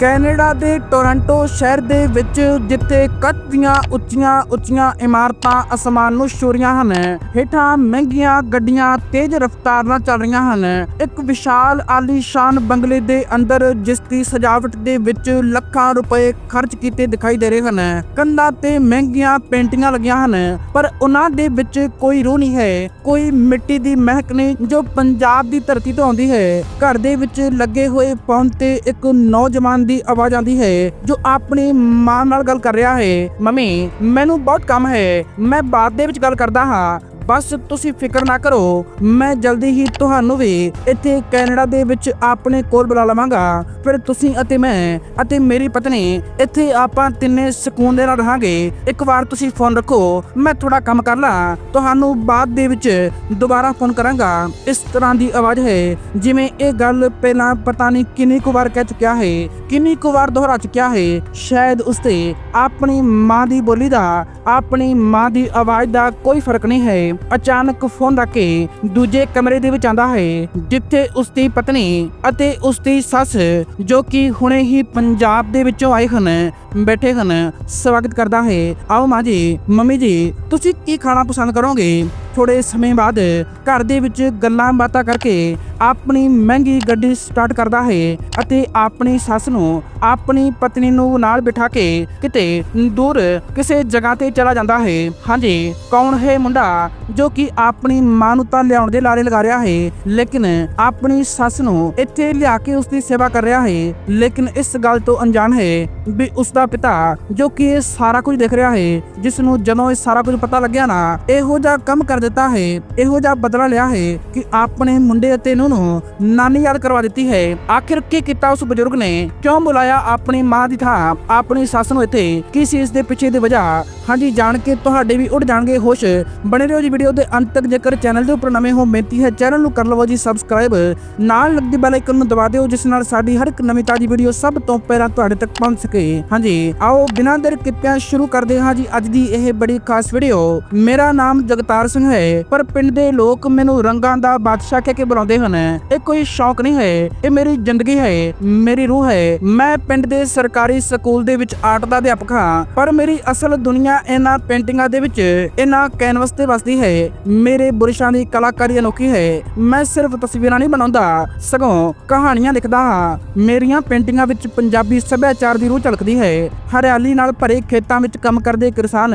Canada ਦੇ Toronto ਸ਼ਹਿਰ ਦੇ ਵਿੱਚ, ਜਿੱਥੇ ਕੱਚ ਦੀਆਂ ਉੱਚੀਆਂ ਉੱਚੀਆਂ ਇਮਾਰਤਾਂ ਅਸਮਾਨ ਨੂੰ ਛੂ ਰਹੀਆਂ ਹਨ, ਹੇਠਾਂ ਮਹਿੰਗੀਆਂ ਗੱਡੀਆਂ ਤੇਜ਼ ਰਫ਼ਤਾਰ ਨਾਲ ਚੱਲ ਰਹੀਆਂ ਹਨ। ਇੱਕ ਵਿਸ਼ਾਲ ਆਲੀਸ਼ਾਨ ਬੰਗਲੇ ਦੇ ਅੰਦਰ, ਜਿਸ ਦੀ ਸਜਾਵਟ ਦੇ ਵਿੱਚ ਲੱਖਾਂ ਰੁਪਏ ਖਰਚ ਕੀਤੇ ਦਿਖਾਈ ਦੇ ਰਹੇ ਹਨ। ਕੰਧਾਂ ਤੇ ਮਹਿੰਗੀਆਂ ਪੇਂਟਿੰਗਾਂ ਲੱਗੀਆਂ ਹਨ, ਪਰ ਉਹਨਾਂ ਦੇ ਵਿੱਚ ਕੋਈ ਰੂਹ ਨਹੀਂ ਹੈ। ਕੋਈ ਮਿੱਟੀ ਦੀ ਮਹਿਕ ਨਹੀਂ, ਜੋ ਪੰਜਾਬ ਦੀ ਧਰਤੀ ਤੋਂ ਆਉਂਦੀ ਹੈ। ਘਰ ਦੇ ਵਿੱਚ ਲੱਗੇ ਹੋਏ ਫੋਨ ਤੇ ਇੱਕ ਨੌਜਵਾਨ ਦੀ ਆਵਾਜ਼ ਆਉਂਦੀ ਹੈ, ਜੋ ਆਪਣੀ ਮਾਂ ਨਾਲ ਗੱਲ ਕਰ ਰਿਹਾ ਹੈ, ਮੰਮੀ, ਮੈਨੂੰ ਬਹੁਤ ਕੰਮ ਹੈ, ਮੈਂ ਬਾਅਦ ਦੇ ਵਿੱਚ ਗੱਲ ਕਰਦਾ ਹਾਂ ਬਸ ਤੁਸੀਂ ਫਿਕਰ ਨਾ ਕਰੋ, ਮੈਂ ਜਲਦੀ ਹੀ ਤੁਹਾਨੂੰ ਵੀ ਇੱਥੇ ਕੈਨੇਡਾ ਦੇ ਵਿੱਚ ਆਪਣੇ ਕੋਲ ਬੁਲਾ ਲਵਾਂਗਾ। ਫਿਰ ਤੁਸੀਂ ਅਤੇ ਮੈਂ ਅਤੇ ਮੇਰੀ ਪਤਨੀ ਇੱਥੇ ਆਪਾਂ ਤਿੰਨੇ ਸਕੂਨ ਦੇ ਨਾਲ ਰਹਾਂਗੇ। ਇੱਕ ਵਾਰ ਤੁਸੀਂ ਫੋਨ ਰੱਖੋ, ਮੈਂ ਥੋੜਾ ਕੰਮ ਕਰ ਲਾਂ। ਤੁਹਾਨੂੰ ਬਾਅਦ ਦੇ ਵਿੱਚ ਦੁਬਾਰਾ ਫੋਨ ਕਰਾਂਗਾ। ਇਸ ਤਰ੍ਹਾਂ ਦੀ ਆਵਾਜ਼ ਹੈ, ਜਿਵੇਂ ਇਹ ਗੱਲ ਪਹਿਲਾਂ ਪਤਾ ਨਹੀਂ ਕਿੰਨੀ ਕੁ ਵਾਰ ਕਹਿ ਚੁੱਕਿਆ ਹੈ, ਕਿੰਨੀ ਕੁ ਵਾਰ ਦੁਹਰਾ ਚੁੱਕਿਆ ਹੈ। ਸ਼ਾਇਦ ਉਸਤੇ ਆਪਣੀ ਮਾਂ ਦੀ ਬੋਲੀ ਦਾ, ਆਪਣੀ ਮਾਂ ਦੀ ਆਵਾਜ਼ ਦਾ ਕੋਈ ਫ਼ਰਕ ਨਹੀਂ ਹੈ। ਅਚਾਨਕ ਫੋਨ ਰੱਖ ਕੇ ਦੂਜੇ ਕਮਰੇ ਦੇ ਵਿੱਚ ਆਂਦਾ ਹੈ, ਜਿੱਥੇ ਉਸਦੀ ਪਤਨੀ ਅਤੇ ਉਸਦੀ ਸੱਸ, ਜੋ ਕਿ ਹੁਣੇ ਹੀ ਪੰਜਾਬ ਦੇ ਵਿੱਚੋਂ ਆਏ ਹਨ, ਬੈਠੇ ਹਨ, ਸਵਾਗਤ ਕਰਦਾ ਹੈ। ਆਓ ਮਾਂ ਜੀ, ਮੰਮੀ ਜੀ, ਤੁਸੀਂ ਕੀ ਖਾਣਾ ਪਸੰਦ ਕਰੋਗੇ? ਥੋੜੇ ਸਮੇਂ ਬਾਅਦ ਘਰ ਦੇ ਵਿੱਚ ਗੱਲਾਂ ਬਾਤਾਂ ਕਰਕੇ ਆਪਣੀ ਮਹਿੰਗੀ ਗੱਡੀ ਸਟਾਰਟ ਕਰਦਾ ਹੈ ਅਤੇ ਆਪਣੀ ਸੱਸ ਨੂੰ ਆਪਣੀ ਪਤਨੀ ਨੂੰ ਨਾਲ ਬਿਠਾ ਕੇ ਕਿਤੇ ਦੂਰ ਕਿਸੇ ਜਗ੍ਹਾ ਤੇ ਚਲਾ ਜਾਂਦਾ ਹੈ। ਹਾਂਜੀ, ਕੌਣ ਹੈ ਮੁੰਡਾ? ਜੋ ਕਿ ਆਪਣੀ ਮਾਂ ਨੂੰ ਤਾਂ ਲਿਆਉਣ ਦੇ ਲਾਰੇ ਲਗਾ ਰਿਹਾ ਹੈ, ਲੇਕਿਨ ਆਪਣੀ ਸੱਸ ਨੂੰ ਇੱਥੇ ਲਿਆ ਕੇ ਉਸ ਦੀ ਸੇਵਾ ਕਰ ਰਿਹਾ ਹੈ, ਲੇਕਿਨ ਇਸ ਗੱਲ ਤੋਂ ਅਣਜਾਣ ਹੈ ਵੀ ਉਸ ਦਾ ਪਿਤਾ, ਜੋ ਕਿ ਇਹ ਸਾਰਾ ਕੁਝ ਦੇਖ ਰਿਹਾ ਹੈ, ਜਿਸ ਨੂੰ ਜਦੋਂ ਇਹ ਸਾਰਾ ਕੁਝ ਪਤਾ ਲੱਗਿਆ ਨਾ, ਇਹੋ ਜਿਹਾ ਕੰਮ ਕਰ ਦਿੱਤਾ ਹੈ, ਇਹੋ ਜਿਹਾ ਬਦਲਾ ਲਿਆ ਹੈ ਕਿ ਆਪਣੇ ਮੁੰਡੇ ਅਤੇ ਨੂੰ ਨੂੰ ਨਾਨੀ ਯਾਦ ਕਰਵਾ ਦਿੱਤੀ ਹੈ। ਆਖਿਰ ਕੀ ਕੀਤਾ ਉਸ ਬਜ਼ੁਰਗ ਨੇ? ਕਿਉਂ ਬੁਲਾਇਆ ਆਪਣੀ ਮਾਂ ਦੀ ਥਾਂ, ਆਪਣੀ ਸੱਸ ਨੂੰ ਇੱਥੇ? ਕੀ ਸੀ ਇਸ ਦੇ ਪਿੱਛੇ ਦੀ ਵਜ੍ਹਾ? ਹਾਂਜੀ, ਜਾਣ ਕੇ ਤੁਹਾਡੇ ਵੀ ਉੱਡ ਜਾਣਗੇ, ਹੋਸ਼। ਬਣੇ ਰਹੋ ਜੀ ਵੀਡੀਓ ਦੇ ਅੰਤ ਤੱਕ ਜੇਕਰ ਚੈਨਲ ਦੇ ਉੱਪਰ ਨਵੇਂ ਹੋ, ਬੇਨਤੀ ਹੈ ਚੈਨਲ ਨੂੰ ਕਰ ਲਵੋ ਜੀ ਸਬਸਕ੍ਰਾਈਬ ਨਾਲ ਲੱਗਦੀ ਬੈਲ ਆਈਕਨ ਨੂੰ ਦਬਾ ਦਿਓ, ਜਿਸ ਨਾਲ ਸਾਡੀ ਹਰ ਇੱਕ ਨਵੀਂ ਤਾਜ਼ੀ ਵੀਡੀਓ ਸਭ ਤੋਂ ਪਹਿਲਾਂ ਤੁਹਾਡੇ ਤੱਕ ਪਹੁੰਚ ਸਕੇ। ਹਾਂਜੀ, ਆਓ ਬਿਨਾਂ ਦੇਰ ਕੀਤਿਆਂ ਸ਼ੁਰੂ ਕਰਦੇ ਹਾਂ ਜੀ ਅੱਜ ਦੀ ਇਹ ਬੜੀ ਖਾਸ ਵੀਡੀਓ। ਮੇਰਾ ਨਾਮ ਜਗਤਾਰ ਸਿੰਘ ਹੈ, ਪਰ ਪਿੰਡ ਦੇ ਲੋਕ ਮੈਨੂੰ ਰੰਗਾਂ ਦਾ ਬਾਦਸ਼ਾਹ ਕਹਿ ਕੇ ਬੁਲਾਉਂਦੇ ਹਨ। ਇਹ ਕੋਈ ਸ਼ੌਕ ਨਹੀਂ ਹੈ, ਇਹ ਮੇਰੀ ਜ਼ਿੰਦਗੀ ਹੈ, ਮੇਰੀ ਰੂਹ ਹੈ। ਮੈਂ ਪਿੰਡ ਦੇ ਸਰਕਾਰੀ ਸਕੂਲ ਦੇ ਵਿੱਚ ਆਰਟ ਦਾ ਅਧਿਆਪਕ ਹਾਂ, ਪਰ ਮੇਰੀ ਅਸਲ ਦੁਨੀਆ ਇਹਨਾਂ ਪੇਂਟਿੰਗਾਂ ਦੇ ਵਿੱਚ, ਇਹਨਾਂ ਕੈਨਵਸ ਤੇ ਵਸਦੀ ਹੈ। ਮੇਰੇ ਬੁਰਸ਼ਾਂ ਦੀ ਕਲਾਕਾਰੀ ਅਨੋਖੀ ਹੈ ਮੈਂ ਸਿਰਫ ਤਸਵੀਰਾਂ ਨਹੀਂ ਬਣਾਉਂਦਾ, ਸਗੋਂ ਕਹਾਣੀਆਂ ਲਿਖਦਾ ਹਾਂ। ਮੇਰੀਆਂ ਪੇਂਟਿੰਗਾਂ ਵਿੱਚ ਪੰਜਾਬੀ ਸੱਭਿਆਚਾਰ ਦੀ ਰੂਹ ਝਲਕਦੀ ਹੈ। ਹਰਿਆਲੀ ਨਾਲ ਭਰੇ ਖੇਤਾਂ ਵਿੱਚ ਕੰਮ ਕਰਦੇ ਕਿਸਾਨ,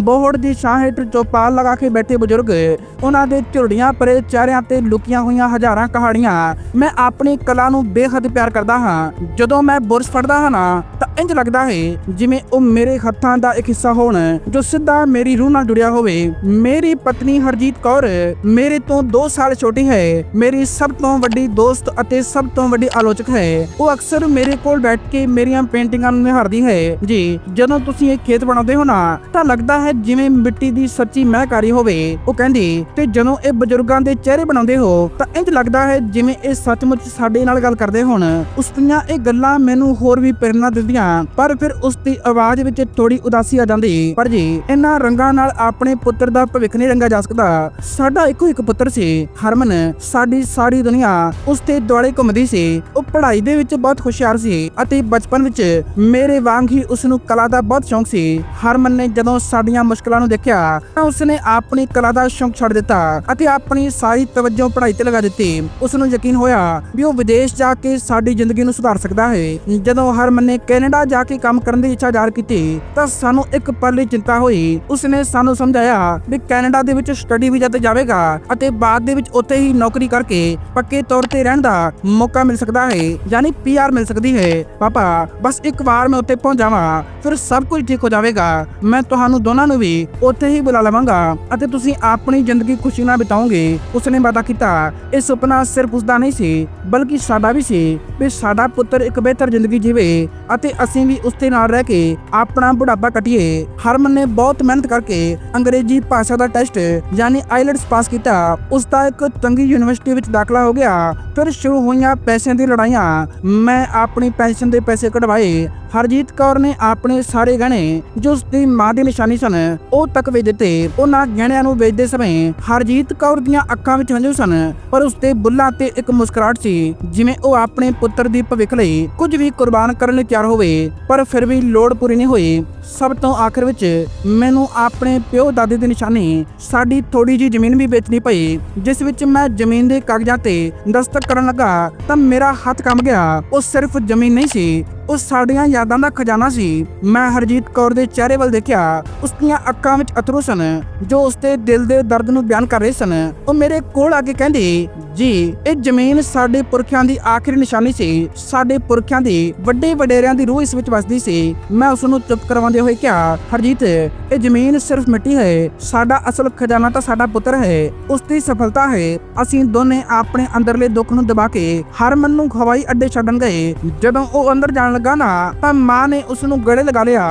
ਬੋਹੜ ਦੀ ਛਾਂ ਹੇਠ ਚੌਪਾਲ ਲਗਾ ਕੇ ਬੈਠੇ ਬਜ਼ੁਰਗ। ਉਹਨਾਂ ਦੇ ਝੁਰੜੀਆਂ ਭਰੇ ਚਿਹਰਿਆਂ ਤੇ ਲੁਕੀਆਂ ਹੋਈਆਂ ਹਜ਼ਾਰਾਂ ਕਹਾਣੀਆਂ। ਮੈਂ ਆਪਣੀ ਕਲਾ ਨੂੰ ਬੇਹੱਦ ਪਿਆਰ ਕਰਦਾ ਹਾਂ। ਜਦੋਂ ਮੈਂ ਬੁਰਸ਼ ਫੜਦਾ ਹਾਂ ਨਾ ਇੰਜ ਲੱਗਦਾ ਹੈ ਜਿਵੇਂ ਉਹ ਮੇਰੇ ਹੱਥਾਂ ਦਾ ਇੱਕ ਹਿੱਸਾ ਹੋਣ, ਜੋ ਸਿੱਧਾ ਮੇਰੀ ਰੂਹ ਨਾਲ ਜੁੜਿਆ ਹੋਵੇ। ਮੇਰੀ ਪਤਨੀ ਹਰਜੀਤ ਕੌਰ, ਮੇਰੇ ਤੋਂ 2 ਸਾਲ ਛੋਟੀ ਹੈ। ਮੇਰੀ ਸਭ ਤੋਂ ਵੱਡੀ ਦੋਸਤ ਅਤੇ ਸਭ ਤੋਂ ਵੱਡੀ ਆਲੋਚਕ ਹੈ। ਉਹ ਅਕਸਰ ਮੇਰੇ ਕੋਲ ਬੈਠ ਕੇ ਮੇਰੀਆਂ ਪੇਂਟਿੰਗਾਂ ਨੂੰ ਨਿਹਾਰਦੀ ਹੈ। ਜੀ, ਜਦੋਂ ਤੁਸੀਂ ਇਹ ਖੇਤ ਬਣਾਉਂਦੇ ਹੋ ਨਾ, ਤਾਂ ਲੱਗਦਾ ਹੈ ਜਿਵੇਂ ਮਿੱਟੀ ਦੀ ਸੱਚੀ ਮਹਿਕ ਆ ਹੋਵੇ। ਉਹ ਕਹਿੰਦੀ, ਤੇ ਜਦੋਂ ਇਹ ਬਜ਼ੁਰਗਾਂ ਦੇ ਚਿਹਰੇ ਬਣਾਉਂਦੇ ਹੋ, ਤਾਂ ਇੰਜ ਲੱਗਦਾ ਹੈ ਜਿਵੇਂ ਇਹ ਸੱਚਮੁੱਚ ਸਾਡੇ ਨਾਲ ਗੱਲ ਕਰਦੇ ਹੋਣ। ਉਸ ਦੀਆਂ ਇਹ ਗੱਲਾਂ ਮੈਨੂੰ ਹੋਰ ਵੀ ਪ੍ਰੇਰਨਾ ਦਿੰਦੀਆਂ ਪਰ ਫਿਰ ਉਸ ਦੀ ਆਵਾਜ਼ ਵਿੱਚ ਥੋੜੀ ਉਦਾਸੀ ਆ ਜਾਂਦੀ। ਪਰ ਜੀ, ਇਹਨਾਂ ਰੰਗਾਂ ਨਾਲ ਆਪਣੇ ਪੁੱਤਰ ਦਾ ਭਵਿੱਖ ਨਹੀਂ ਰੰਗਾ ਜਾ ਸਕਦਾ। ਸਾਡਾ ਇੱਕੋ ਇੱਕ ਪੁੱਤਰ ਸੀ, ਹਰਮਨ। ਸਾਡੀ ਸਾਰੀ ਦੁਨੀਆ ਉਸ ਤੇ ਦੁਆਲੇ ਘੁੰਮਦੀ ਸੀ। ਉਹ ਪੜ੍ਹਾਈ ਦੇ ਵਿੱਚ ਬਹੁਤ ਹੁਸ਼ਿਆਰ ਸੀ ਅਤੇ ਬਚਪਨ ਵਿੱਚ ਮੇਰੇ ਵਾਂਗ ਹੀ ਉਸ ਨੂੰ ਕਲਾ ਦਾ ਬਹੁਤ ਸ਼ੌਂਕ ਸੀ। ਹਰਮਨ ਨੇ ਜਦੋਂ ਸਾਡੀਆਂ ਮੁਸ਼ਕਲਾਂ ਨੂੰ ਦੇਖਿਆ, ਤਾਂ ਉਸ ਨੇ ਆਪਣੀ ਕਲਾ ਦਾ ਸ਼ੌਂਕ ਛੱਡ ਦਿੱਤਾ ਅਤੇ ਆਪਣੀ ਸਾਰੀ ਤਵੱਜੋ ਪੜ੍ਹਾਈ ਤੇ ਲਗਾ ਦਿੱਤੀ। ਉਸ ਨੂੰ ਯਕੀਨ ਹੋਇਆ ਵੀ ਉਹ ਵਿਦੇਸ਼ ਜਾ ਕੇ ਸਾਡੀ ਜ਼ਿੰਦਗੀ ਨੂੰ ਸੁਧਾਰ ਸਕਦਾ ਹੈ। ਜਦੋਂ ਹਰਮਨ ਨੇ ਕੈਨੇਡਾ ਜਾ ਕੇ ਕੰਮ ਕਰਨ ਦੀ ਇੱਛਾ ਜ਼ਾਹਰ ਕੀਤੀ, ਤਾਂ ਸਾਨੂੰ ਇੱਕ ਪਲ ਚਿੰਤਾ ਹੋਈ। ਉਸ ਸਾਨੂੰ ਸਮਝਾਇਆ ਵੀ ਕੈਨੇਡਾ ਦੇ ਵਿੱਚ ਸਟੱਡੀ ਵੀਜ਼ਾ ਤੇ ਜਾਵੇਗਾ ਅਤੇ ਬਾਅਦ ਦੇ ਵਿੱਚ ਉੱਥੇ ਹੀ ਨੌਕਰੀ ਕਰਕੇ ਪੱਕੇ ਤੌਰ ਤੇ ਰਹਿਣ ਦਾ ਮੌਕਾ ਮਿਲ ਸਕਦਾ ਹੈ, ਯਾਨੀ ਪੀਆਰ ਮਿਲ ਸਕਦੀ ਹੈ। ਪਾਪਾ, ਬਸ ਇੱਕ ਵਾਰ ਮੈਂ ਉੱਥੇ ਪਹੁੰਚ ਜਾਵਾਂ ਫਿਰ ਸਭ ਕੁਝ ਠੀਕ ਹੋ ਜਾਵੇਗਾ। ਮੈਂ ਤੁਹਾਨੂੰ ਦੋਨਾਂ ਨੂੰ ਵੀ ਉੱਥੇ ਹੀ ਬੁਲਾ ਲਵਾਂਗਾ ਅਤੇ ਤੁਸੀਂ ਆਪਣੀ ਜ਼ਿੰਦਗੀ ਖੁਸ਼ੀ ਨਾਲ ਬਿਤਾਓਗੇ। ਉਸਨੇ ਵਾਅਦਾ ਕੀਤਾ। ਇਹ ਸੁਪਨਾ ਸਿਰਫ ਉਸਦਾ ਨਹੀਂ ਸੀ, ਬਲਕਿ ਸਾਡਾ ਵੀ ਸੀ ਵੀ ਸਾਡਾ ਪੁੱਤਰ ਇੱਕ ਬਿਹਤਰ ਜ਼ਿੰਦਗੀ ਜੀਵੇ ਅਤੇ ਅਸੀਂ ਵੀ ਉਸ ਦੇ ਨਾਲ ਰਹਿ ਕੇ ਆਪਣਾ ਬੁਢਾਪਾ ਕੱਟੀਏ। ਹਰਮਨ ਨੇ ਬਹੁਤ ਮਿਹਨਤ ਕਰਕੇ ਅੰਗਰੇਜ਼ੀ ਭਾਸ਼ਾ ਦਾ ਟੈਸਟ ਯਾਨੀ ਆਈਲੈਟਸ ਪਾਸ ਕੀਤਾ। ਉਸ ਦਾ ਇੱਕ ਚੰਗੀ ਯੂਨੀਵਰਸਿਟੀ ਵਿੱਚ ਦਾਖਲਾ ਹੋ ਗਿਆ। ਫਿਰ ਸ਼ੁਰੂ ਹੋਈਆਂ ਪੈਸਿਆਂ ਦੀ ਲੜਾਈਆਂ। ਮੈਂ ਆਪਣੀ ਪੈਨਸ਼ਨ ਦੇ ਪੈਸੇ ਕਢਵਾਏ। ਹਰਜੀਤ ਕੌਰ ਨੇ ਆਪਣੇ ਸਾਰੇ ਗਹਿਣੇ ਜੋ ਉਸ ਦੀ ਮਾਂ ਦੀ ਨਿਸ਼ਾਨੀ ਸਨ, ਉਹ ਤੱਕ ਵੇਚ ਦਿੱਤੇ। ਉਹਨਾਂ ਗਹਿਣਿਆਂ ਨੂੰ ਵੇਚਦੇ ਸਮੇਂ ਹਰਜੀਤ ਕੌਰ ਦੀਆਂ ਅੱਖਾਂ ਵਿੱਚ ਹੰਝੂ ਸਨ, ਪਰ ਉਸ ਦੇ ਬੁੱਲਾਂ ਤੇ ਇੱਕ ਮੁਸਕਰਾਹਟ ਸੀ, ਜਿਵੇਂ ਉਹ ਆਪਣੇ ਪੁੱਤਰ ਦੀ ਭਵਿੱਖ ਲਈ ਕੁਝ ਵੀ ਕੁਰਬਾਨ ਕਰਨ ਲਈ ਤਿਆਰ ਹੋਵੇ। ਪਰ ਫਿਰ ਵੀ ਲੋੜ ਪੂਰੀ ਨਹੀਂ ਹੋਈ। ਸਭ ਤੋਂ ਆਖਰ ਵਿੱਚ ਮੈਨੂੰ ਆਪਣੇ ਪਿਓ ਦਾਦੇ ਦੀ ਨਿਸ਼ਾਨੀ, ਸਾਡੀ ਥੋੜੀ ਜੀ ਜ਼ਮੀਨ ਵੀ ਵੇਚਣੀ ਪਈ, ਜਿਸ ਵਿੱਚ ਮੈਂ ਜ਼ਮੀਨ ਦੇ ਕਾਗਜ਼ਾਂ ਤੇ ਦਸਤਖਤ ਕਰਨ ਲੱਗਾ ਤਾਂ ਮੇਰਾ ਹੱਥ ਕੰਬ ਗਿਆ। ਉਹ ਸਿਰਫ ਜ਼ਮੀਨ ਨਹੀਂ ਸੀ ਉਹ ਸਾਡੀਆਂ ਯਾਦਾਂ ਦਾ ਖਜ਼ਾਨਾ ਸੀ। ਮੈਂ ਹਰਜੀਤ ਕੌਰ ਦੇ ਚਿਹਰੇ ਵੱਲ ਦੇਖਿਆ। ਉਸ ਦੀਆਂ ਅੱਖਾਂ ਵਿੱਚ ਅਥਰੂ ਸਨ। ਜੋ ਉਸ ਦੇ ਦਿਲ ਦੇ ਦਰਦ ਨੂੰ ਬਿਆਨ ਕਰ ਰਹੇ ਸਨ। ਉਹ ਮੇਰੇ ਕੋਲ ਆ ਕੇ ਕਹਿੰਦੀ, ਜੀ, ਇਹ ਜ਼ਮੀਨ ਸਾਡੇ ਪੁਰਖਿਆਂ ਦੀ ਆਖਰੀ ਨਿਸ਼ਾਨੀ ਸੀ। ਸਾਡੇ ਪੁਰਖਿਆਂ ਦੀ ਵੱਡੇ ਵਡੇਰਿਆਂ ਦੀ ਰੂਹ ਇਸ ਵਿੱਚ ਵਸਦੀ ਸੀ। ਮੈਂ ਉਸ ਨੂੰ ਚੁੱਪ ਕਰਵਾਉਂਦੇ ਹੋਏ ਕਿਹਾ, ਹਰਜੀਤ, ਇਹ ਜ਼ਮੀਨ ਸਿਰਫ ਮਿੱਟੀ ਹੈ। ਸਾਡਾ ਅਸਲ ਖਜ਼ਾਨਾ ਤਾਂ ਸਾਡਾ ਪੁੱਤਰ ਹੈ। ਉਸ ਦੀ ਸਫਲਤਾ ਹੈ। ਅਸੀਂ ਦੋਨੇ ਆਪਣੇ ਅੰਦਰਲੇ ਦੁੱਖ ਨੂੰ ਦਬਾ ਕੇ ਹਰਮਨ ਨੂੰ ਹਵਾਈ ਅੱਡੇ ਛੱਡਣ ਗਏ। ਜਦੋਂ ਉਹ ਅੰਦਰ ਜਾਣ ਲੱਗਾ ਨਾ, ਤਾਂ ਮਾਂ ਨੇ ਉਸ ਨੂੰ ਗਲੇ ਲਗਾ ਲਿਆ।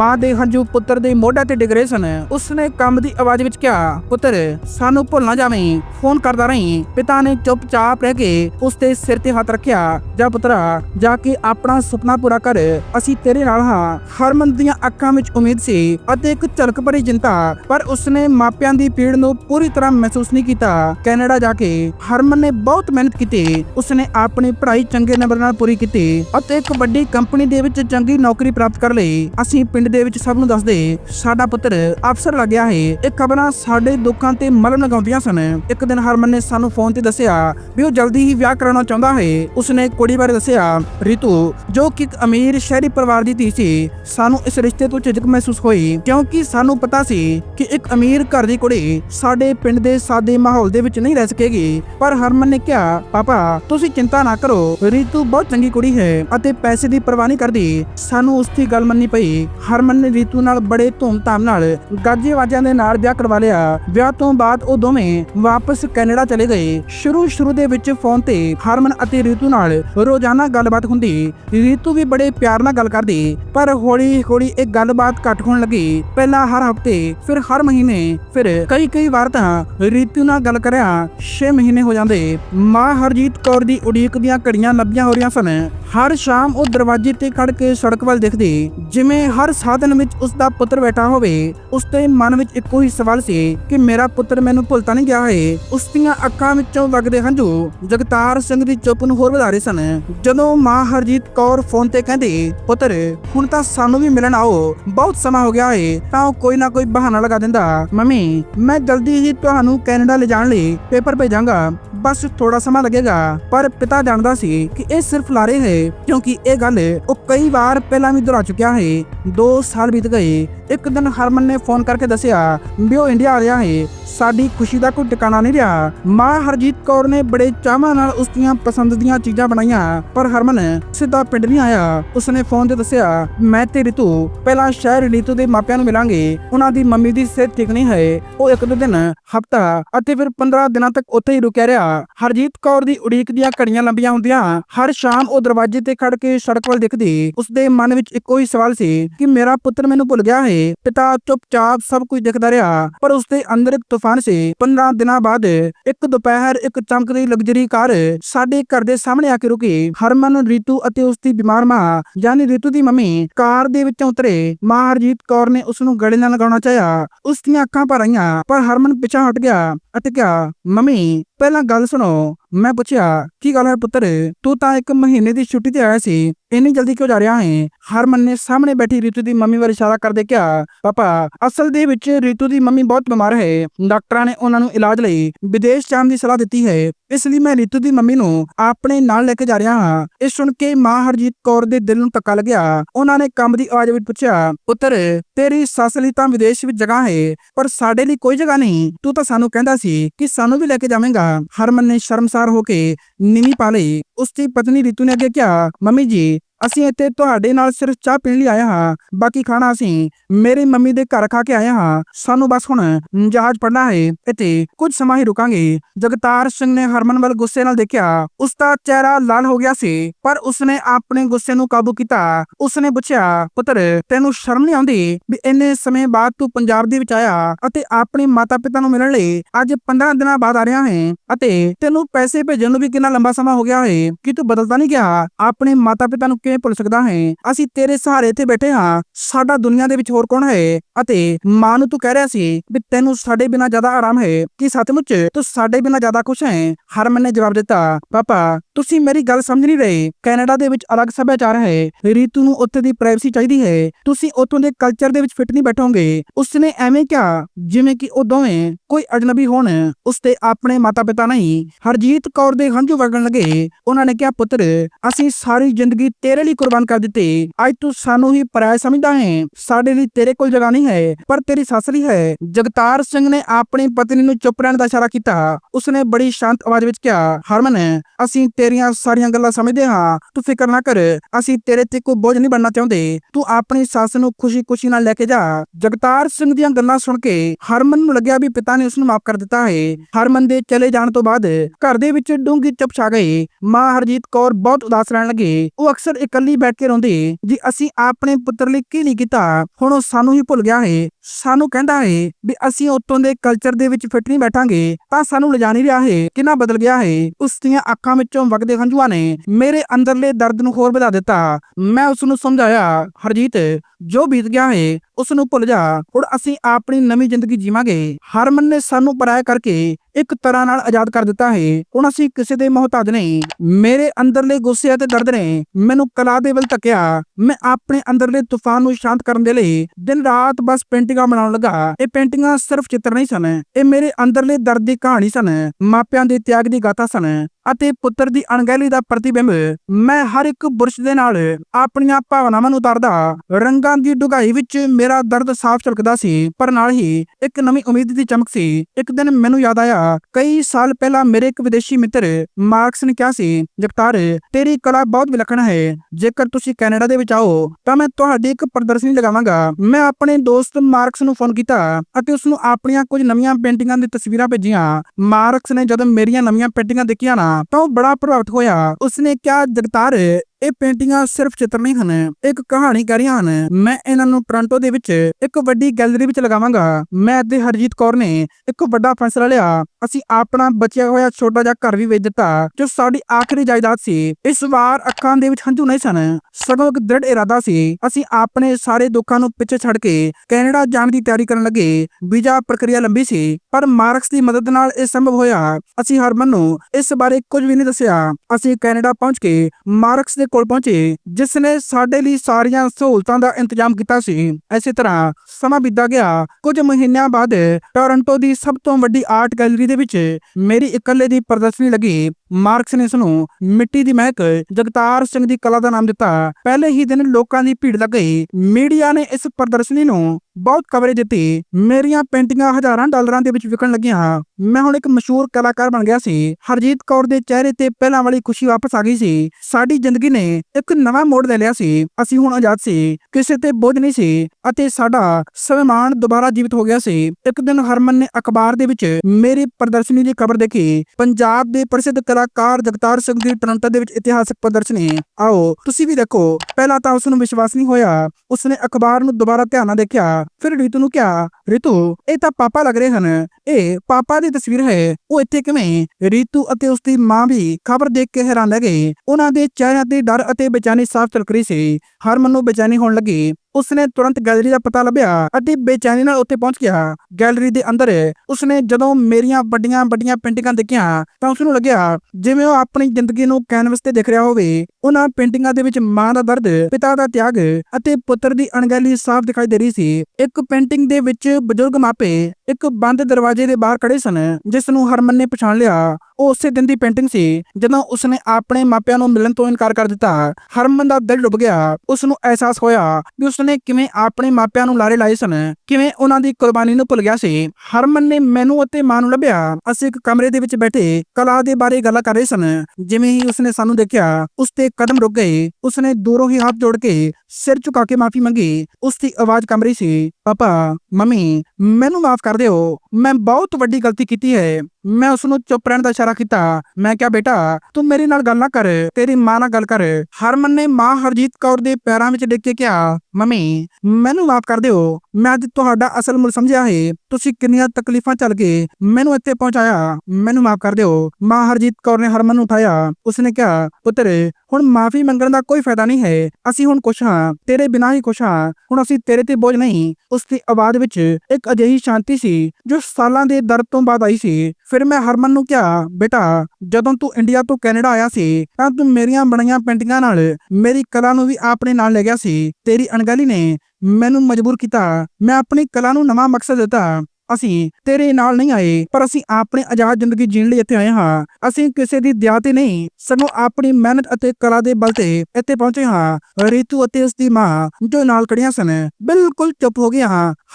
ਮਾਂ ਦੇ ਹੰਝੂ ਪੁੱਤਰ ਦੇ ਮੋਢੇ ਤੇ ਡਿਗ ਰਹੇ ਸਨ। ਉਸ ਨੇ ਕੰਮ ਦੀ ਆਵਾਜ਼ ਵਿੱਚ ਕਿਹਾ, ਪੁੱਤਰ, ਸਾਨੂੰ ਭੁੱਲ ਨਾ ਜਾਵੇਂ। ਫੋਨ ਕਰਦਾ ਰਹੀਂ। ਪਿਤਾ ਨੇ ਚੁੱਪਚਾਪ ਰਹਿ ਕੇ ਉਸ ਦੇ ਸਿਰ ਤੇ ਹੱਥ ਰੱਖਿਆ। ਜਾ ਪੁੱਤਰਾ, ਜਾ ਕੇ ਆਪਣਾ ਸੁਪਨਾ ਪੂਰਾ ਕਰ। ਅਸੀਂ ਤੇਰੇ ਨਾਲ ਹਾਂ। ਹਰਮਨ ਦੀਆਂ ਅੱਖਾਂ ਵਿੱਚ ਉਮੀਦ ਸੀ ਅਤੇ ਇੱਕ ਝਲਕ ਭਰੀ ਚਿੰਤਾ, ਪਰ ਉਸਨੇ ਮਾਪਿਆਂ ਦੀ ਪੀੜ ਨੂੰ ਪੂਰੀ ਤਰ੍ਹਾਂ ਮਹਿਸੂਸ ਨਹੀਂ ਕੀਤਾ। ਕੈਨੇਡਾ ਜਾ ਕੇ ਹਰਮਨ ਨੇ ਬਹੁਤ ਮਿਹਨਤ ਕੀਤੀ। ਉਸਨੇ ਆਪਣੀ ਪੜ੍ਹਾਈ ਚੰਗੇ ਨੰਬਰ ਨਾਲ ਪੂਰੀ ਕੀਤੀ ਅਤੇ ਇੱਕ ਵੱਡੀ ਕੰਪਨੀ ਦੇ ਵਿੱਚ ਚੰਗੀ ਨੌਕਰੀ ਪ੍ਰਾਪਤ ਕਰ ਲਈ ਅਸੀਂ ਪਿੰਡ ਦੇ ਵਿੱਚ ਸਭ ਨੂੰ ਦੱਸਦੇ, ਸਾਡਾ ਪੁੱਤਰ ਅਫਸਰ ਲੱਗਿਆ ਹੈ। ਇਹ ਖਬਰਾਂ ਸਾਡੇ ਦੁੱਖਾਂ ਤੇ ਮਲਮ ਲਗਾਉਂਦੀਆਂ ਸਨ। ਇੱਕ ਦਿਨ ਹਰਮਨ ਨੇ ਸਾਨੂੰ ਫੋਨ ਤੇ ਦੱਸਿਆ ਵੀ ਉਹ ਜਲਦੀ ਹੀ ਵਿਆਹ ਕਰਾਉਣਾ ਚਾਹੁੰਦਾ ਹੈ। ਉਸਨੇ ਕੁੜੀ ਬਾਰੇ ਦੱਸਿਆ, ਰਿਤੂ, ਜੋ ਕਿ ਇੱਕ ਅਮੀਰ ਸ਼ਹਿਰੀ ਪਰਿਵਾਰ ਦੀ ਧੀ ਸੀ, ਸਾਨੂੰ ਇਸ ਰਿਸ਼ਤੇ ਤੋਂ ਝਿਜਕ ਮਹਿਸੂਸ ਹੋਈ ਕਿਉਂਕਿ ਸਾਨੂੰ ਪਤਾ ਸੀ ਕਿ ਇੱਕ ਅਮੀਰ ਘਰ ਦੀ ਕੁੜੀ ਸਾਡੇ ਪਿੰਡ ਦੇ ਸਾਦੇ ਮਾਹੌਲ ਦੇ ਵਿੱਚ ਨਹੀਂ ਰਹਿ ਸਕੇਗੀ। ਪਰ ਹਰਮਨ ਨੇ ਕਿਹਾ, ਪਾਪਾ, ਤੁਸੀਂ ਚਿੰਤਾ ਨਾ ਕਰੋ। ਰਿਤੂ ਬਹੁਤ ਚੰਗੀ ਕੁੜੀ ਹੈ ਅਤੇ ਪੈਸੇ ਦੀ ਪਰਵਾਹ ਨਹੀਂ ਕਰਦੀ। ਸਾਨੂੰ ਉਸ ਦੀ ਗੱਲ ਮੰਨੀ ਪਈ। ਹਰਮਨ ਨੇ ਰੀਤੂ ਨਾਲ ਬੜੇ ਧੂਮਧਾਮ ਨਾਲ ਗਾਜੇ ਵਾਜਿਆਂ ਦੇ ਨਾਲ ਵਿਆਹ ਕਰਵਾ ਲਿਆ। ਵਿਆਹ ਤੋਂ ਬਾਅਦ ਉਹ ਦੋਵੇਂ ਵਾਪਸ ਕੈਨੇਡਾ ਚਲੇ ਗਏ। ਸ਼ੁਰੂ ਸ਼ੁਰੂ ਦੇ ਵਿੱਚ ਫੋਨ ਤੇ ਹਰਮਨ ਅਤੇ ਰੀਤੂ ਨਾਲ ਰੋਜ਼ਾਨਾ ਗੱਲਬਾਤ ਹੁੰਦੀ। ਰੀਤੂ ਵੀ ਬੜੇ ਪਿਆਰ ਨਾਲ ਗੱਲ ਕਰਦੀ, ਪਰ ਹੌਲੀ ਹੌਲੀ ਇਹ ਗੱਲਬਾਤ ਘੱਟ ਹੋਣ ਲੱਗੀ। ਪਹਿਲਾਂ ਹਰ ਹਫ਼ਤੇ, ਫਿਰ ਹਰ ਮਹੀਨੇ, ਫਿਰ ਕਈ ਕਈ ਵਾਰ ਤਾਂ ਰੀਤੂ ਨਾਲ ਗੱਲ ਕਰਿਆ 6 ਮਹੀਨੇ ਹੋ ਜਾਂਦੇ। ਮਾਂ ਹਰਜੀਤ ਕੌਰ ਦੀ ਉਡੀਕ ਦੀਆਂ ਘੜੀਆਂ ਲੱਭੀਆਂ ਹੋ ਰਹੀਆਂ ਸਨ। ਹਰ ਸ਼ਾਮ ਉਹ ਦਰਵਾਜ਼ੇ ਤੇ ਖੜ ਕੇ ਸੜਕ ਵੱਲ ਦੇਖਦੀ ਜਿਵੇਂ ਹਰ ਸਾਧਨ ਵਿੱਚ ਉਸ ਦਾ ਪੁੱਤਰ ਬੈਠਾ ਹੋਵੇ ਉਸ ਦੇ ਮਨ ਵਿੱਚ ਇੱਕੋ ਹੀ ਸਵਾਲ ਸੀ ਕਿ ਮੇਰਾ ਪੁੱਤਰ ਮੈਨੂੰ ਭੁੱਲ ਤਾਂ ਨਹੀਂ ਗਿਆ ਹੈ। ਉਸ ਦੀਆਂ ਅੱਖਾਂ ਵਿੱਚੋਂ ਵਗਦੇ ਹੰਝੂ ਜਗਤਾਰ ਸਿੰਘ ਦੀ ਚੁੱਪ ਨੂੰ ਹੋਰ ਵਧਾ ਰਹੇ ਸਨ। ਜਦੋਂ ਮਾਂ ਹਰਜੀਤ ਕੌਰ ਫੋਨ ਤੇ ਕਹਿੰਦੀ, ਪੁੱਤਰ, ਹੁਣ ਤਾਂ ਸਾਨੂੰ ਵੀ ਮਿਲਣ ਆਓ, ਬਹੁਤ ਸਮਾਂ ਹੋ ਗਿਆ ਹੈ, ਤਾਂ ਉਹ ਕੋਈ ਨਾ ਕੋਈ ਬਹਾਨਾ ਲਗਾ ਦਿੰਦਾ। ਮੰਮੀ, ਮੈਂ ਜਲਦੀ ਹੀ ਤੁਹਾਨੂੰ ਕੈਨੇਡਾ ਲਿਜਾਣ ਲਈ ਪੇਪਰ ਭੇਜਾਂਗਾ। ਬਸ ਥੋੜਾ ਸਮਾਂ ਲੱਗੇਗਾ। ਪਰ ਪਿਤਾ ਜਾਣਦਾ ਸੀ ਕਿ ਇਹ ਸਿਰਫ ਲਾਰੇ ਹੈ, ਕਿਉਂਕਿ ਇਹ ਗੱਲ ਉਹ ਕਈ ਵਾਰ ਪਹਿਲਾਂ ਵੀ ਦੁਹਰਾ ਚੁੱਕਿਆ ਹੈ। 2 ਸਾਲ ਬੀਤ ਗਏ, ਇੱਕ ਦਿਨ ਹਰਮਨ ਨੇ ਫੋਨ ਕਰਕੇ ਦੱਸਿਆ ਵੀ ਉਹ ਇੰਡੀਆ ਆ ਰਿਹਾ ਹੈ, ਸਾਡੀ ਖੁਸ਼ੀ ਦਾ ਕੋਈ ਟਿਕਾਣਾ ਨਹੀਂ ਰਿਹਾ। ਮਾਂ ਹਰਜੀਤ ਕੌਰ ਨੇ ਬੜੇ ਚਾਵਾਂ ਨਾਲ ਉਸ ਦੀਆਂ ਪਸੰਦ ਦੀਆਂ ਚੀਜ਼ਾਂ ਬਣਾਈਆਂ, ਪਰ ਹਰਮਨ ਸਿੱਧਾ ਪਿੰਡ ਨਹੀਂ ਆਇਆ। ਉਸਨੇ ਫੋਨ ਤੇ ਦੱਸਿਆ, ਮੈਂ ਤੇ ਰਿਤੂ, ਪਹਿਲਾਂ ਸ਼ਹਿਰ ਰਿਤੂ ਦੇ ਮਾਪਿਆਂ ਨੂੰ ਮਿਲਾਂਗੇ। ਉਹਨਾਂ ਦੀ ਮੰਮੀ ਦੀ ਸਿਹਤ ਠੀਕ ਨਹੀਂ ਹੈ। ਉਹ ਇੱਕ ਦੋ ਦਿਨ, ਹਫਤਾ ਅਤੇ ਫਿਰ 15 ਦਿਨਾਂ ਤੱਕ ਉੱਥੇ ਹੀ ਰੁਕਿਆ ਰਿਹਾ। ਹਰਜੀਤ ਕੌਰ ਦੀ ਉਡੀਕ ਦੀਆਂ ਘੜੀਆਂ ਲੰਬੀਆਂ ਹੁੰਦੀਆਂ ਹਰ ਸ਼ਾਮ ਉਹ ਦਰਵਾਜ਼ੇ ਤੇ ਖੜ ਕੇ ਸੜਕ ਵੱਲ ਦੇਖਦੀ। ਉਸਦੇ ਮਨ ਵਿੱਚ ਇੱਕੋ ਹੀ ਸਵਾਲ ਸੀ ਕਿ ਮੇਰਾ ਪੁੱਤਰ ਮੈਨੂੰ ਭੁੱਲ ਗਿਆ ਹੈ। ਪਿਤਾ ਚੁੱਪਚਾਪ ਸਭ ਕੁਝ ਦੇਖਦਾ ਰਿਹਾ, ਪਰ ਉਸਦੇ ਅੰਦਰ ਇੱਕ ਤੂਫਾਨ ਸੀ। 15 ਦਿਨਾਂ ਬਾਅਦ ਇੱਕ ਦੁਪਹਿਰ ਇੱਕ ਚਮਕਦੀ ਲਗਜ਼ਰੀ ਕਾਰ ਸਾਡੇ ਘਰ ਦੇ ਸਾਹਮਣੇ ਆ ਕੇ ਰੁਕੀ। ਹਰਮਨ, ਰੀਤੂ ਅਤੇ ਉਸਦੀ ਬਿਮਾਰ ਮਾਂ, ਯਾਨੀ ਰੀਤੂ ਦੀ ਮੰਮੀ, ਕਾਰ ਦੇ ਵਿੱਚੋਂ ਉਤਰੇ। ਮਾਂ ਹਰਜੀਤ ਕੌਰ ਨੇ ਉਸ ਨੂੰ ਗਲੇ ਨਾਲ ਲਗਾਉਣਾ ਚਾਹਿਆ। ਉਸ ਦੀਆਂ ਅੱਖਾਂ ਭਰ ਆਈਆਂ, ਪਰ ਹਰਮਨ ਪਿੱਛਾ ਹਟ ਗਿਆ ਅਤੇ ਕਿਹਾ, ਮੰਮੀ ਪਹਿਲਾਂ ਗੱਲ ਸੁਣੋ। ਮੈਂ ਪੁੱਛਿਆ, ਕੀ ਗੱਲ ਹੈ ਪੁੱਤਰ? ਤੂੰ ਤਾਂ ਇੱਕ ਮਹੀਨੇ ਦੀ ਛੁੱਟੀ ਤੇ ਆਇਆ ਸੀ। ਇੰਨੀ ਜਲਦੀ ਕਿਉਂ ਜਾ ਰਿਹਾ ਹੈ? ਹਰਮਨ ਨੇ ਸਾਹਮਣੇ ਬੈਠੀ ਰੀਤੂ ਦੀ ਮੰਮੀ ਵੱਲ ਇਸ਼ਾਰਾ ਕਰਦੇ ਕਿਹਾ, ਪਾਪਾ, ਅਸਲ ਦੇ ਵਿੱਚ ਰੀਤੂ ਦੀ ਮੰਮੀ ਬਹੁਤ ਬਿਮਾਰ ਹੈ। ਡਾਕਟਰਾਂ ਨੇ ਉਹਨਾਂ ਨੂੰ ਇਲਾਜ ਲਈ ਵਿਦੇਸ਼ ਜਾਣ ਦੀ ਸਲਾਹ ਦਿੱਤੀ ਹੈ। ਇਸ ਲਈ ਮੈਂ ਰੀਤੂ ਦੀ ਮੰਮੀ ਨੂੰ ਆਪਣੇ ਨਾਲ ਲੈ ਕੇ ਜਾ ਰਿਹਾ ਹਾਂ। ਇਹ ਸੁਣ ਕੇ ਮਾਂ ਹਰਜੀਤ ਕੌਰ ਦੇ ਦਿਲ ਨੂੰ ਧੱਕਾ ਲੱਗਿਆ। ਉਹਨਾਂ ਨੇ ਕੰਮ ਦੀ ਆਵਾਜ਼ ਵਿੱਚ ਪੁੱਛਿਆ, ਪੁੱਤਰ, ਤੇਰੀ ਸੱਸ ਲਈ ਤਾਂ ਵਿਦੇਸ਼ ਵਿੱਚ ਜਗ੍ਹਾ ਹੈ, ਪਰ ਸਾਡੇ ਲਈ ਕੋਈ ਜਗ੍ਹਾ ਨਹੀਂ। ਤੂੰ ਤਾਂ ਸਾਨੂੰ ਕਹਿੰਦਾ ਸੀ ਕਿ ਸਾਨੂੰ ਵੀ ਲੈ ਕੇ ਜਾਵੇਂਗਾ। ਹਰਮਨ ਨੇ ਸ਼ਰਮਸਾਰ ਹੋ ਕੇ ਨੀਵੀਂ ਪਾ ਲਈ ਉਸ ਦੀ ਪਤਨੀ ਰੀਤੂ ਨੇ ਅੱਗੇ ਕਿਹਾ ਜੀ ਅਸੀਂ ਇੱਥੇ ਤੁਹਾਡੇ ਨਾਲ ਸਿਰਫ ਚਾਹ ਪੀਣ ਲਈ ਆਏ ਹਾਂ। ਬਾਕੀ ਖਾਣਾ ਅਸੀਂ ਮੇਰੇ ਮੰਮੀ ਦੇ ਘਰ ਖਾ ਕੇ ਆਏ ਹਾਂ। ਸਾਨੂੰ ਬਸ ਹੁਣ ਜਹਾਜ਼ ਪੜਨਾ ਹੈ। ਇੱਥੇ ਕੁਝ ਸਮਾਂ ਹੀ ਰੁਕਾਂਗੇ। ਜਗਤਾਰ ਸਿੰਘ ਨੇ ਹਰਮਨ ਵੱਲ ਗੁੱਸੇ ਨਾਲ ਦੇਖਿਆ। ਉਸ ਦਾ ਚਿਹਰਾ ਲਾਲ ਹੋ ਗਿਆ ਸੀ, ਪਰ ਉਸਨੇ ਆਪਣੇ ਗੁੱਸੇ ਨੂੰ ਕਾਬੂ ਕੀਤਾ। ਉਸਨੇ ਪੁੱਛਿਆ, ਪੁੱਤਰ, ਤੈਨੂੰ ਸ਼ਰਮ ਨਹੀਂ ਆਉਂਦੀ ਵੀ ਇੰਨੇ ਸਮੇਂ ਬਾਅਦ ਤੂੰ ਪੰਜਾਬ ਦੇ ਵਿੱਚ ਆਇਆ ਅਤੇ ਆਪਣੇ ਮਾਤਾ-ਪਿਤਾ ਨੂੰ ਮਿਲਣ ਲਈ ਅੱਜ 15 ਦਿਨਾਂ ਬਾਅਦ ਆ ਰਿਹਾ ਹੈ? ਅਤੇ ਤੈਨੂੰ ਪੈਸੇ ਭੇਜਣ ਨੂੰ ਵੀ ਕਿੰਨਾ ਲੰਬਾ ਸਮਾਂ ਹੋ ਗਿਆ ਹੈ? ਕਿ ਤੂੰ ਬਦਲਦਾ ਨਹੀਂ ਗਿਆ? ਆਪਣੇ ਮਾਤਾ-ਪਿਤਾ ਨੂੰ ਕਿਵੇਂ ਭੁੱਲ ਸਕਦਾ ਹੈ? ਅਸੀਂ ਤੇਰੇ ਸਹਾਰੇ ਇੱਥੇ ਬੈਠੇ ਹਾਂ। ਸਾਡਾ ਦੁਨੀਆ ਦੇ ਵਿੱਚ ਹੋਰ ਕੌਣ ਹੈ? ਅਤੇ ਮਾਂ ਨੂੰ ਤੂੰ ਕਹਿ ਰਿਹਾ ਸੀ ਵੀ ਤੈਨੂੰ ਸਾਡੇ ਬਿਨਾਂ ਜ਼ਿਆਦਾ ਆਰਾਮ ਹੈ। ਕਿ ਸੱਚਮੁੱਚ ਤੂੰ ਸਾਡੇ ਬਿਨਾਂ ਜ਼ਿਆਦਾ ਖੁਸ਼ ਹੈ? ਹਰਮਨ ਨੇ ਜਵਾਬ ਦਿੱਤਾ, ਪਾਪਾ ਤੁਸੀਂ ਮੇਰੀ ਗੱਲ ਸਮਝ ਨਹੀਂ ਰਹੇ। ਕੈਨੇਡਾ ਦੇ ਵਿੱਚ ਅਲੱਗ ਸੱਭਿਆਚਾਰ ਹੈ। ਰੀਤੂ ਨੂੰ ਉੱਥੇ ਦੀ ਪ੍ਰਾਈਵੇਸੀ ਚਾਹੀਦੀ ਹੈ। ਤੁਸੀਂ ਉੱਥੋਂ ਦੇ ਕਲਚਰ ਦੇ ਵਿੱਚ ਫਿੱਟ ਨਹੀਂ ਬੈਠੋਗੇ। ਉਸਨੇ ਐਵੇਂ ਕਿਹਾ, ਜਿਵੇਂ ਕਿ ਉਹ ਦੋਵੇਂ ਕੋਈ ਅਜਨਬੀ ਹੋਣ। ਉਸਤੇ ਆਪਣੇ ਮਾਤਾ-ਪਿਤਾ ਨਹੀਂ। ਹਰਜੀਤ ਕੌਰ ਦੇ ਹੰਝੂ ਵਗਣ ਲੱਗੇ। ਉਹਨਾਂ ਨੇ ਕਿਹਾ, ਪੁੱਤਰ, ਅਸੀਂ ਸਾਰੀ ਜ਼ਿੰਦਗੀ ਤੇਰੇ ਲਈ ਕੁਰਬਾਨ ਕਰ ਦਿੱਤੀ। ਅੱਜ ਤੂੰ ਸਾਨੂੰ ਹੀ ਪਰਾਇਆ ਸਮਝਦਾ ਹੈ। ਸਾਡੇ ਲਈ ਤੇਰੇ ਕੋਲ ਜਗ੍ਹਾ ਨਹੀਂ ਹੈ, ਪਰ ਤੇਰੀ ਸੱਸ ਲਈ ਹੈ। ਜਗਤਾਰ ਸਿੰਘ ਨੇ ਆਪਣੀ ਪਤਨੀ ਨੂੰ ਚੁੱਪ ਰਹਿਣ ਦਾ ਇਸ਼ਾਰਾ ਕੀਤਾ। ਉਸਨੇ ਬੜੀ ਸ਼ਾਂਤ ਆਵਾਜ਼ ਵਿੱਚ ਕਿਹਾ, ਹਰਮਨ, ਅਸੀਂ ਤੇਰੀਆਂ ਸਾਰੀਆਂ ਗੱਲਾਂ ਸਮਝਦੇ ਹਾਂ। ਤੂੰ ਫਿਕਰ ਨਾ ਕਰ, ਅਸੀਂ ਤੇਰੇ ਤੇ ਕੋਈ ਬੋਝ ਨਹੀਂ ਬਣਨਾ ਚਾਹੁੰਦੇ। ਤੂੰ ਆਪਣੀ ਸੱਸ ਨੂੰ ਖੁਸ਼ੀ-ਖੁਸ਼ੀ ਨਾਲ ਲੈ ਕੇ ਜਾ। ਜਗਤਾਰ ਸਿੰਘ ਦੀਆਂ ਗੱਲਾਂ ਸੁਣ ਕੇ ਹਰਮਨ ਨੂੰ ਲੱਗਿਆ ਵੀ ਪਿਤਾ ਨੇ ਉਸ ਨੂੰ ਮਾਫ ਕਰ ਦਿੱਤਾ ਹੈ। ਹਰਮਨ ਦੇ ਚਲੇ ਜਾਣ ਤੋਂ ਬਾਅਦ ਘਰ ਦੇ ਵਿੱਚ ਡੂੰਗੀ ਚੁੱਪ ਛਾ ਗਈ ਮਾਂ ਹਰਜੀਤ ਕੌਰ ਬਹੁਤ ਉਦਾਸ ਰਹਿਣ ਲੱਗੀ। ਉਹ ਅਕਸਰ ਇਕੱਲੀ ਬੈਠ ਕੇ ਰੋਂਦੀ, ਜੀ, ਅਸੀਂ ਆਪਣੇ ਪੁੱਤਰ ਲਈ ਕੀ ਨਹੀਂ ਕੀਤਾ? ਹੁਣ ਉਹ ਸਾਨੂੰ ਹੀ ਭੁੱਲ ਗਿਆ ਹੈ। ਸਾਨੂੰ ਕਹਿੰਦਾ ਹੈ ਵੀ ਅਸੀਂ ਉਤੋਂ ਦੇ ਕਲਚਰ ਦੇ ਵਿੱਚ ਫਿੱਟ ਨਹੀਂ ਬੈਠਾਂਗੇ, ਤਾਂ ਸਾਨੂੰ ਲਿਜਾ ਨਹੀਂ ਰਿਹਾ ਹੈ। ਕਿੰਨਾ ਬਦਲ ਗਿਆ ਹੈ। ਉਸ ਦੀਆਂ ਅੱਖਾਂ ਵਿੱਚੋਂ ਵਗਦੇ ਹੰਝੂਆਂ ਨੇ ਮੇਰੇ ਅੰਦਰਲੇ ਦਰਦ ਨੂੰ ਹੋਰ ਵਧਾ ਦਿੱਤਾ। ਮੈਂ ਉਸ ਨੂੰ ਸਮਝਾਇਆ, ਹਰਜੀਤ, ਜੋ ਬੀਤ ਗਿਆ ਹੈ ਉਸ ਨੂੰ ਭੁੱਲ ਜਾ। ਹੁਣ ਅਸੀਂ ਆਪਣੀ ਨਵੀਂ ਜ਼ਿੰਦਗੀ ਜੀਵਾਂਗੇ। ਹਰਮਨ ਨੇ ਸਾਨੂੰ ਪਰਾਇਆ ਕਰਕੇ ਇੱਕ ਤਰ੍ਹਾਂ ਨਾਲ ਆਜ਼ਾਦ ਕਰ ਦਿੱਤਾ ਹੈ। ਹੁਣ ਅਸੀਂ ਕਿਸੇ ਦੇ ਮੁਹਤਾਜ ਨਹੀਂ। ਮੇਰੇ ਅੰਦਰਲੇ ਗੁੱਸੇ ਅਤੇ ਦਰਦ ਨੇ ਮੈਨੂੰ ਕਲਾ ਦੇ ਵੱਲ ਧੱਕਿਆ। ਮੈਂ ਆਪਣੇ ਅੰਦਰਲੇ ਤੂਫਾਨ ਨੂੰ ਸ਼ਾਂਤ ਕਰਨ ਦੇ ਲਈ ਦਿਨ ਰਾਤ ਬਸ ਪੇਂਟਿੰਗਾਂ ਬਣਾਉਣ ਲੱਗਾ। ਇਹ ਪੇਂਟਿੰਗਾਂ ਸਿਰਫ ਚਿੱਤਰ ਨਹੀਂ ਸਨ। ਇਹ ਮੇਰੇ ਅੰਦਰਲੇ ਦਰਦ ਦੀ ਕਹਾਣੀ ਸਨ। ਮਾਪਿਆਂ ਦੇ ਤਿਆਗ ਦੀ ਗਾਥਾ ਸਨ ਅਤੇ ਪੁੱਤਰ ਦੀ ਅਣਗਹਿਲੀ ਦਾ ਪ੍ਰਤੀਬਿੰਬ। ਮੈਂ ਹਰ ਇੱਕ ਬੁਰਸ਼ ਦੇ ਨਾਲ ਆਪਣੀਆਂ ਭਾਵਨਾਵਾਂ ਨੂੰ ਉਤਾਰਦਾ। ਰੰਗਾਂ ਦੀ ਡੁਗਾਈ ਵਿੱਚ ਮੇਰਾ ਦਰਦ ਸਾਫ਼ ਝਲਕਦਾ ਸੀ। ਪਰ ਨਾਲ ਹੀ ਇੱਕ ਨਵੀਂ ਉਮੀਦ ਦੀ ਚਮਕ ਸੀ। ਇੱਕ ਦਿਨ ਮੈਨੂੰ ਯਾਦ ਆਇਆ ਕਈ ਸਾਲ ਪਹਿਲਾਂ ਮੇਰੇ ਇੱਕ ਵਿਦੇਸ਼ੀ ਮਿੱਤਰ ਮਾਰਕਸ ਨੇ ਕਿਹਾ ਸੀ, ਜਗਤਾਰ, ਤੇਰੀ ਕਲਾ ਬਹੁਤ ਵਿਲੱਖਣ ਹੈ। ਜੇਕਰ ਤੁਸੀਂ ਕੈਨੇਡਾ ਦੇ ਵਿੱਚ ਆਓ, ਤਾਂ ਮੈਂ ਤੁਹਾਡੀ ਇੱਕ ਪ੍ਰਦਰਸ਼ਨੀ ਲਗਾਵਾਂਗਾ। ਮੈਂ ਆਪਣੇ ਦੋਸਤ ਮਾਰਕਸ ਨੂੰ ਫੋਨ ਕੀਤਾ ਅਤੇ ਉਸ ਨੂੰ ਆਪਣੀਆਂ ਕੁਝ ਨਵੀਆਂ ਪੇਂਟਿੰਗਾਂ ਦੀ ਤਸਵੀਰਾਂ ਭੇਜੀਆਂ। ਮਾਰਕਸ ਨੇ ਜਦੋਂ ਮੇਰੀਆਂ ਨਵੀਆਂ ਪੇਂਟਿੰਗਾਂ ਦੇਖੀਆਂ ਨਾ, ਤਾਂ ਉਹ ਬੜਾ ਪ੍ਰਭਾਵਿਤ ਹੋਇਆ। ਉਸਨੇ ਕਿਹਾ, ਜਗਤਾਰ ਇਹ ਪੇਂਟਿੰਗਾਂ ਸਿਰਫ ਚਿੱਤਰ ਨਹੀਂ ਹਨ ਇੱਕ ਕਹਾਣੀ ਕਹਿ ਰਹੀਆਂ ਹਨ। ਮੈਂ ਇਹਨਾਂ ਨੂੰ ਟੋਰਾਂਟੋ ਦੇ ਵਿੱਚ ਇੱਕ ਵੱਡੀ ਗੈਲਰੀ ਵਿੱਚ ਲਗਾਵਾਂਗਾ। ਮੈਂ ਅਤੇ ਹਰਜੀਤ ਕੌਰ ਨੇ ਇੱਕ ਵੱਡਾ ਫੈਸਲਾ ਲਿਆ। ਅਸੀਂ ਆਪਣਾ ਬਚਿਆ ਹੋਇਆ ਛੋਟਾ ਜਿਹਾ ਘਰ ਵੀ ਵੇਚ ਦਿੱਤਾ, ਜੋ ਸਾਡੀ ਆਖਰੀ ਜਾਇਦਾਦ ਸੀ। ਇਸ ਵਾਰ ਅੱਖਾਂ ਦੇ ਵਿੱਚ ਹੰਝੂ ਨਹੀਂ ਸਨ। ਸਗੋਂ ਇੱਕ ਦ੍ਰਿੜ ਇਰਾਦਾ ਸੀ। ਅਸੀਂ ਆਪਣੇ ਸਾਰੇ ਦੁੱਖਾਂ ਨੂੰ ਪਿੱਛੇ ਛੱਡ ਕੇ ਕੈਨੇਡਾ ਜਾਣ ਦੀ ਤਿਆਰੀ ਕਰਨ ਲੱਗੇ। ਵੀਜ਼ਾ ਪ੍ਰਕਿਰਿਆ ਲੰਬੀ ਸੀ, ਪਰ ਮਾਰਕਸ ਦੀ ਮਦਦ ਨਾਲ ਇਹ ਸੰਭਵ ਹੋਇਆ। ਅਸੀਂ ਹਰਮਨ ਨੂੰ ਇਸ ਬਾਰੇ ਕੁਝ ਵੀ ਨਹੀਂ ਦੱਸਿਆ। ਅਸੀਂ ਕੈਨੇਡਾ ਪਹੁੰਚ ਕੇ ਮਾਰਕਸ ਦੇ ਕੋਲ ਪਹੁੰਚੇ ਜਿਸ ਨੇ ਸਾਡੇ ਲਈ ਸਾਰੀਆਂ ਸਹੂਲਤਾਂ ਦਾ ਇੰਤਜ਼ਾਮ ਕੀਤਾ ਸੀ। ਇਸੇ ਤਰ੍ਹਾਂ ਸਮਾਂ ਬੀਤਾ ਗਿਆ। ਕੁਝ ਮਹੀਨਿਆਂ ਬਾਅਦ ਟੋਰਾਂਟੋ ਦੀ ਸਭ ਤੋਂ ਵੱਡੀ ਆਰਟ ਗੈਲਰੀ ਦੇ ਵਿੱਚ ਮੇਰੀ ਇਕੱਲੇ ਦੀ ਪ੍ਰਦਰਸ਼ਨੀ ਲੱਗੀ। ਮਾਰਕਸ ਨੇ ਇਸ ਨੂੰ ਮਿੱਟੀ ਦੀ ਮਹਿਕ ਜਗਤਾਰ ਸਿੰਘ ਦੀ ਕਲਾ ਦਾ ਨਾਮ ਦਿੱਤਾ। ਪਹਿਲੇ ਹੀ ਦਿਨ ਲੋਕਾਂ ਦੀ ਭੀੜ ਲੱਗ ਗਈ। ਮੀਡੀਆ ਨੇ ਇਸ ਪ੍ਰਦਰਸ਼ਨੀ ਨੂੰ ਬਹੁਤ ਕਵਰੇਜ ਦਿੱਤੀ। ਮੇਰੀਆਂ ਪੇਂਟਿੰਗਾਂ ਹਜ਼ਾਰਾਂ ਡਾਲਰਾਂ ਦੇ ਵਿੱਚ ਵਿਕਣ ਲੱਗੀਆਂ। ਮੈਂ ਹੁਣ ਇੱਕ ਮਸ਼ਹੂਰ ਕਲਾਕਾਰ ਬਣ ਗਿਆ ਸੀ। ਹਰਜੀਤ ਕੌਰ ਦੇ ਚਿਹਰੇ ਤੇ ਪਹਿਲਾਂ ਵਾਲੀ ਖੁਸ਼ੀ ਵਾਪਸ ਆ ਗਈ ਸੀ। ਸਾਡੀ ਜ਼ਿੰਦਗੀ ਨੇ ਇੱਕ ਨਵਾਂ ਮੋੜ ਲੈ ਲਿਆ ਸੀ। ਅਸੀਂ ਹੁਣ ਆਜ਼ਾਦ ਸੀ। ਕਿਸੇ ਤੇ ਬੋਝ ਨਹੀਂ ਸੀ। ਅਤੇ ਸਾਡਾ ਸਵੈਮਾਨ ਦੁਬਾਰਾ ਜੀਵਿਤ ਹੋ ਗਿਆ ਸੀ। ਇੱਕ ਦਿਨ ਹਰਮਨ ਨੇ ਅਖਬਾਰ ਦੇ ਵਿੱਚ ਮੇਰੀ ਪ੍ਰਦਰਸ਼ਨੀ ਦੀ ਖਬਰ ਦੇਖੀ। ਪੰਜਾਬ ਦੇ ਪ੍ਰਸਿੱਧ ਕਲਾਕਾਰ ਜਗਤਾਰ ਸਿੰਘ ਦੀ ਟੋਰਾਂਟੋ ਦੇ ਵਿੱਚ ਇਤਿਹਾਸਕ ਪ੍ਰਦਰਸ਼ਨੀ ਆਓ, ਤੁਸੀਂ ਵੀ ਦੇਖੋ। ਪਹਿਲਾਂ ਤਾਂ ਉਸ ਨੂੰ ਵਿਸ਼ਵਾਸ ਨਹੀਂ ਹੋਇਆ। ਉਸਨੇ ਅਖਬਾਰ ਨੂੰ ਦੁਬਾਰਾ ਧਿਆਨ ਨਾਲ ਦੇਖਿਆ। ਫਿਰ ਰੀਤੂ ਨੂੰ ਕਿਹਾ, ਰੀਤੂ, ਇਹ ਤਾਂ ਪਾਪਾ ਲੱਗ ਰਹੇ ਹਨ। ਇਹ ਪਾਪਾ ਦੀ ਤਸਵੀਰ ਹੈ। ਉਹ ਇੱਥੇ ਕਿਵੇਂ ਰੀਤੂ ਅਤੇ ਉਸ ਦੀ ਮਾਂ ਵੀ ਖਬਰ ਦੇਖ ਕੇ ਹੈਰਾਨ ਰਹਿ ਗਏ। ਉਹਨਾਂ ਦੇ ਚਿਹਰਿਆਂ ਤੇ ਡਰ ਅਤੇ ਬੇਚੈਨੀ ਸਾਫ਼ ਝਲਕ ਰਹੀ ਸੀ। ਹਰਮਨ ਨੂੰ ਬੇਚੈਨੀ ਹੋਣ ਲੱਗੀ। ਉਸਨੇ ਤੁਰੰਤ ਗੈਲਰੀ ਦਾ ਪਤਾ ਲੱਭਿਆ ਅਤੇ ਬੇਚੈਨੀ ਨਾਲ ਉੱਥੇ ਪਹੁੰਚ ਗਿਆ। ਗੈਲਰੀ ਦੇ ਅੰਦਰ ਉਸਨੇ ਜਦੋਂ ਮੇਰੀਆਂ ਵੱਡੀਆਂ ਵੱਡੀਆਂ ਪੇਂਟਿੰਗਾਂ ਦੇਖੀਆਂ ਤਾਂ ਉਸਨੂੰ ਲੱਗਿਆ ਜਿਵੇਂ ਉਹ ਆਪਣੀ ਜ਼ਿੰਦਗੀ ਨੂੰ ਕੈਨਵਸ ਤੇ ਦਿਖ ਰਿਹਾ ਹੋਵੇ। ਉਹਨਾਂ ਪੇਂਟਿੰਗਾਂ ਦੇ ਵਿੱਚ ਮਾਂ ਦਾ ਦਰਦ, ਪਿਤਾ ਦਾ ਤਿਆਗ ਅਤੇ ਪੁੱਤਰ ਦੀ ਅਣਗਹਿਲੀ ਸਾਫ਼ ਦਿਖਾਈ ਦੇ ਰਹੀ ਸੀ। ਇੱਕ ਪੇਂਟਿੰਗ ਦੇ ਵਿੱਚ ਬਜ਼ੁਰਗ ਮਾਪੇ ਇੱਕ ਬੰਦ ਦਰਵਾਜ਼ੇ ਦੇ ਬਾਹਰ ਖੜੇ ਸਨ, ਜਿਸ ਨੂੰ ਹਰਮਨ ਨੇ ਪਛਾਣ ਲਿਆ। ਉਹ ਉਸੇ ਦਿਨ ਦੀ ਪੇਂਟਿੰਗ ਸੀ, ਜਦੋਂ ਉਸਨੇ ਆਪਣੇ ਮਾਪਿਆਂ ਨੂੰ ਮਿਲਣ ਤੋਂ ਇਨਕਾਰ ਕਰ ਦਿੱਤਾ। ਹਰਮਨ ਦਾ ਦਿਲ ਡੁੱਬ ਗਿਆ। ਉਸ ਨੂੰ ਅਹਿਸਾਸ ਹੋਇਆ ਕਿ ਉਸ ਉਸਨੇ ਕਿਵੇਂ ਆਪਣੇ ਮਾਪਿਆਂ ਨੂੰ ਲਾਰੇ ਲਾਏ ਸਨ, ਕਿਵੇਂ ਉਹਨਾਂ ਦੀ ਕੁਰਬਾਨੀ ਨੂੰ ਭੁੱਲ ਗਿਆ ਸੀ, ਹਰਮਨ ਨੇ ਮੈਨੂੰ ਅਤੇ ਮਾਂ ਨੂੰ ਲੱਭਿਆ। ਅਸੀਂ ਇੱਕ ਕਮਰੇ ਦੇ ਵਿੱਚ ਬੈਠੇ ਕਲਾ ਦੇ ਬਾਰੇ ਗੱਲ ਕਰ ਰਹੇ ਸਨ। ਜਿਵੇਂ ਹੀ ਉਸਨੇ ਸਾਨੂੰ ਦੇਖਿਆ, ਉਸ ਤੇ ਕਦਮ ਰੁਕ ਗਏ। ਉਸਨੇ ਦੂਰੋਂ ਹੀ ਹੱਥ ਜੋੜ ਕੇ ਸਿਰ ਝੁਕਾ ਕੇ ਮਾਫੀ ਮੰਗੀ ਉਸ ਦੀ ਆਵਾਜ਼ ਕੰਬ ਰਹੀ ਸੀ, ਪਾਪਾ, ਮੰਮੀ, ਮੈਨੂੰ ਮਾਫ ਕਰ ਦਿਓ, ਮੈਂ ਬਹੁਤ ਵੱਡੀ ਗਲਤੀ ਕੀਤੀ ਹੈ, ਮੈਂ ਉਸ ਨੂੰ ਚੁੱਪ ਰਹਿਣ ਦਾ ਇਸ਼ਾਰਾ ਕੀਤਾ, ਮੈਂ ਕਿਹਾ, ਬੇਟਾ, ਤੂੰ ਮੇਰੇ ਨਾਲ ਗੱਲ ਨਾ ਕਰ, ਤੇਰੀ ਮਾਂ ਨਾਲ ਗੱਲ ਕਰ। ਹਰਮਨ ਨੇ ਮਾਂ ਹਰਜੀਤ ਕੌਰ ਦੇ ਪੈਰਾਂ ਵਿੱਚ ਡਿੱਗ ਕੇ ਕਿਹਾ, ਮੰਮੀ, ਮੈਨੂੰ ਮਾਫ ਕਰ ਦਿਓ, ਮੈਂ ਅੱਜ ਤੁਹਾਡਾ ਅਸਲ ਮੁੱਲ ਸਮਝਿਆ ਹੈ, ਤੁਸੀਂ ਕਿੰਨੀਆਂ ਤਕਲੀਫਾਂ ਚੱਲ ਕੇ ਮੈਨੂੰ ਇੱਥੇ ਪਹੁੰਚਾਇਆ, ਮੈਨੂੰ ਮਾਫ ਕਰ ਦਿਓ। ਮਾਂ ਹਰਜੀਤ ਕੌਰ ਨੇ ਹਰਮਨ ਨੂੰ ਉਠਾਇਆ, ਉਸਨੇ ਕਿਹਾ, ਪੁੱਤਰ, ਹੁਣ ਮਾਫੀ ਮੰਗਣ ਦਾ ਕੋਈ ਫਾਇਦਾ ਨਹੀਂ ਹੈ, ਅਸੀਂ ਹੁਣ ਕੁਛ ਹਾਂ। ਤੇਰੇ ਬਿਨਾਂ ਹੀ ਕੁਛ ਹਾਂ। ਹੁਣ ਅਸੀਂ ਤੇਰੇ ਤੇ ਬੋਝ ਨਹੀਂ। ਉਸ ਦੀ ਆਵਾਜ਼ ਵਿੱਚ ਇੱਕ ਅਜਿਹੀ ਸ਼ਾਂਤੀ ਸੀ, ਜੋ ਸਾਲਾਂ ਦੇ ਦਰਦ ਤੋਂ ਬਾਅਦ ਆਈ ਸੀ। ਫਿਰ ਮੈਂ ਹਰਮਨ ਨੂੰ ਕਿਹਾ, ਬੇਟਾ, ਜਦੋਂ ਤੂੰ ਇੰਡੀਆ ਤੋਂ ਕੈਨੇਡਾ ਆਇਆ ਸੀ, ਤਾਂ ਤੂੰ ਮੇਰੀਆਂ ਬਣੀਆਂ ਪੇਂਟਿੰਗਾਂ ਨਾਲ ਮੇਰੀ ਕਲਾ ਨੂੰ ਵੀ ਆਪਣੇ ਨਾਲ ਲੈ ਗਿਆ ਸੀ। ਤੇਰੀ ਅਣਗਹਿਲੀ ਨੇ ਮੈਨੂੰ ਮਜਬੂਰ ਕੀਤਾ। ਮੈਂ ਆਪਣੀ ਕਲਾ ਨੂੰ ਨਵਾਂ ਮਕਸਦ ਦਿੱਤਾ। ਅਸੀਂ ਤੇਰੇ ਨਾਲ ਨਹੀਂ ਆਏ, ਪਰ ਅਸੀਂ ਆਪਣੇ ਆਜ਼ਾਦ ਜ਼ਿੰਦਗੀ ਜੀਣ ਲਈ ਇੱਥੇ ਆਏ ਹਾਂ। ਅਸੀਂ ਕਿਸੇ ਦੀ ਦਿਆ ਤੇ ਨਹੀਂ ਸਾਨੂੰ ਆਪਣੀ ਮਿਹਨਤ ਅਤੇ ਕਲਾ ਦੇ ਬਲ ਤੇ ਇੱਥੇ ਪਹੁੰਚੇ ਹਾਂ। ਰੀਤੂ ਅਤੇ ਉਸ ਦੀ ਮਾਂ, ਜੋ ਨਾਲ ਖੜੀਆਂ ਸਨ, ਬਿਲਕੁਲ ਚੁੱਪ ਹੋ ਗਿਆ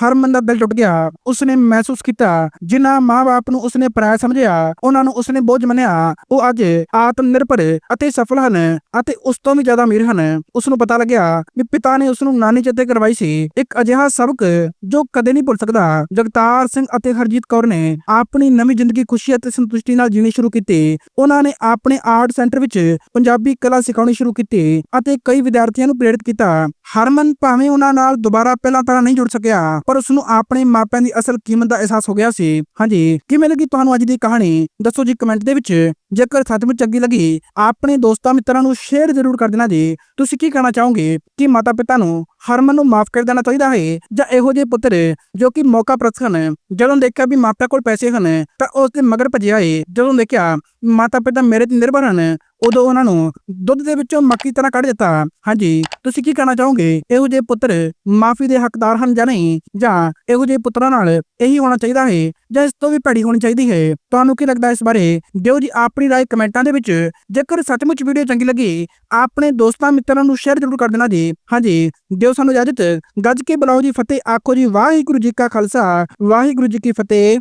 ਹਰਮਨ ਦਾ ਦਿਲ ਟੁੱਟ ਗਿਆ। ਉਸਨੇ ਮਹਿਸੂਸ ਕੀਤਾ, ਜਿਨ੍ਹਾਂ ਮਾਂ-ਬਾਪ ਨੂੰ ਉਸਨੇ ਪਰਾਇਆ ਸਮਝਿਆ, ਉਹਨਾਂ ਨੂੰ ਉਸਨੇ ਬੋਝ ਮੰਨਿਆ। ਉਹ ਅੱਜ ਆਤਮ ਨਿਰਭਰ ਅਤੇ ਸਫਲ ਹਨ ਅਤੇ ਉਸ ਤੋਂ ਵੀ ਜ਼ਿਆਦਾ ਅਮੀਰ ਹਨ। ਉਸ ਨੂੰ ਪਤਾ ਲੱਗਿਆ ਕਿ ਪਿਤਾ ਨੇ ਉਸ ਨੂੰ ਨਾਨੀ ਚੇਤੇ ਕਰਵਾਈ ਸੀ। ਇੱਕ ਅਜਿਹਾ ਸਬਕ ਜੋ ਕਦੇ ਨਹੀਂ ਭੁੱਲ ਸਕਦਾ। ਜਗਤਾਰ ਸਿੰਘ ਅਤੇ ਹਰਜੀਤ ਕੌਰ ਨੇ ਆਪਣੀ ਨਵੀਂ ਜ਼ਿੰਦਗੀ, ਖੁਸ਼ੀ ਅਤੇ ਸੰਤੁਸ਼ਟੀ ਨਾਲ ਜੀਣੀ ਸ਼ੁਰੂ ਕੀਤੀ। ਉਹਨਾਂ ਨੇ ਆਪਣੇ ਆਰਟ ਸੈਂਟਰ ਵਿੱਚ ਪੰਜਾਬੀ ਕਲਾ ਸਿਖਾਉਣੀ ਸ਼ੁਰੂ ਕੀਤੀ ਅਤੇ ਕਈ ਵਿਦਿਆਰਥੀਆਂ ਨੂੰ ਪ੍ਰੇਰਿਤ ਕੀਤਾ। ਹਰਮਨ ਭਾਵੇਂ ਉਹਨਾਂ ਨਾਲ ਦੁਬਾਰਾ ਪਹਿਲਾਂ ਤਰ੍ਹਾਂ ਨਹੀਂ ਜੁੜ ਸਕਿਆ, ਪਰ ਉਸ ਨੂੰ ਆਪਣੇ ਮਾਪਿਆਂ ਦੀ ਅਸਲ ਕੀਮਤ ਦਾ ਅਹਿਸਾਸ ਹੋ ਗਿਆ ਸੀ। ਹਾਂਜੀ, ਕਿਵੇਂ ਲੱਗੀ ਤੁਹਾਨੂੰ ਅੱਜ ਦੀ ਕਹਾਣੀ? ਦੱਸੋ ਜੀ ਕਮੈਂਟ ਦੇ ਵਿੱਚ। ਜੇਕਰ ਸੱਚਮੁੱਚ ਚੰਗੀ ਲੱਗੀ, ਆਪਣੇ ਦੋਸਤਾਂ ਮਿੱਤਰਾਂ ਨੂੰ ਸ਼ੇਅਰ ਜ਼ਰੂਰ ਕਰ ਦੇਣਾ ਜੀ। ਤੁਸੀਂ ਕੀ ਕਹਿਣਾ ਚਾਹੋਗੇ? ਕਿ ਮਾਤਾ ਪਿਤਾ ਨੂੰ, ਹਰਮਨ ਨੂੰ ਮਾਫ ਕਰ ਦੇਣਾ ਚਾਹੀਦਾ ਹੈ? ਜਾਂ ਇਹੋ ਜਿਹੇ ਪੁੱਤਰ ਜੋ ਕਿ ਮੌਕਾ ਪ੍ਰਸਤ ਹਨ? ਜਦੋਂ ਦੇਖਿਆ ਵੀ ਮਾਪਿਆਂ ਕੋਲ ਪੈਸੇ ਹਨ, ਤਾਂ ਉਸ ਦੇ ਮਗਰ ਭੱਜਿਆ ਹੈ ਜਦੋਂ ਦੇਖਿਆ ਮਾਤਾ ਪਿਤਾ ਮੇਰੇ ਤੇ ਨਿਰਭਰ ਹਨ ਉਦੋਂ ਉਹਨਾਂ ਨੂੰ ਦੁੱਧ ਦੇ ਵਿੱਚੋਂ ਮੱਕੀ ਤਰ੍ਹਾਂ ਕੱਢ ਦਿੱਤਾ ਹਾਂਜੀ ਤੁਸੀਂ ਕੀ ਕਹਿਣਾ ਚਾਹੋਗੇ ਇਹੋ ਜਿਹੇ ਪੁੱਤਰ ਮਾਫੀ ਦੇ ਹੱਕਦਾਰ ਹਨ ਜਾਂ ਨਹੀਂ ਜਾਂ ਇਹੋ ਜਿਹੇ ਪੁੱਤਰਾਂ ਨਾਲ ਇਹੀ ਹੋਣਾ ਚਾਹੀਦਾ ਹੈ ਜਾਂ ਇਸ ਤੋਂ ਵੀ ਭੈੜੀ ਹੋਣੀ ਚਾਹੀਦੀ ਹੈ ਤੁਹਾਨੂੰ ਕੀ ਲੱਗਦਾ ਇਸ ਬਾਰੇ ਦਿਓ ਜੀ ਆਪਣੀ رائے ਕਮੈਂਟਾਂ ਦੇ ਵਿੱਚ ਜੇਕਰ ਸੱਚਮੁੱਚ ਵੀਡੀਓ ਚੰਗੀ ਲੱਗੀ ਆਪਣੇ ਦੋਸਤਾਂ ਮਿੱਤਰਾਂ ਨੂੰ ਸ਼ੇਅਰ ਜ਼ਰੂਰ ਕਰ ਦੇਣਾ ਜੀ ਹਾਂਜੀ ਦਿਓ ਸਾਨੂੰ ਇਜਾਜ਼ਤ ਗੱਜ ਕੇ ਬੁਲਾਓ ਜੀ ਫਤਿਹ ਆਖੋ ਜੀ ਵਾਹਿਗੁਰੂ ਜੀ ਕਾ ਖਾਲਸਾ ਵਾਹਿਗੁਰੂ ਜੀ ਕੀ ਫਤਿਹ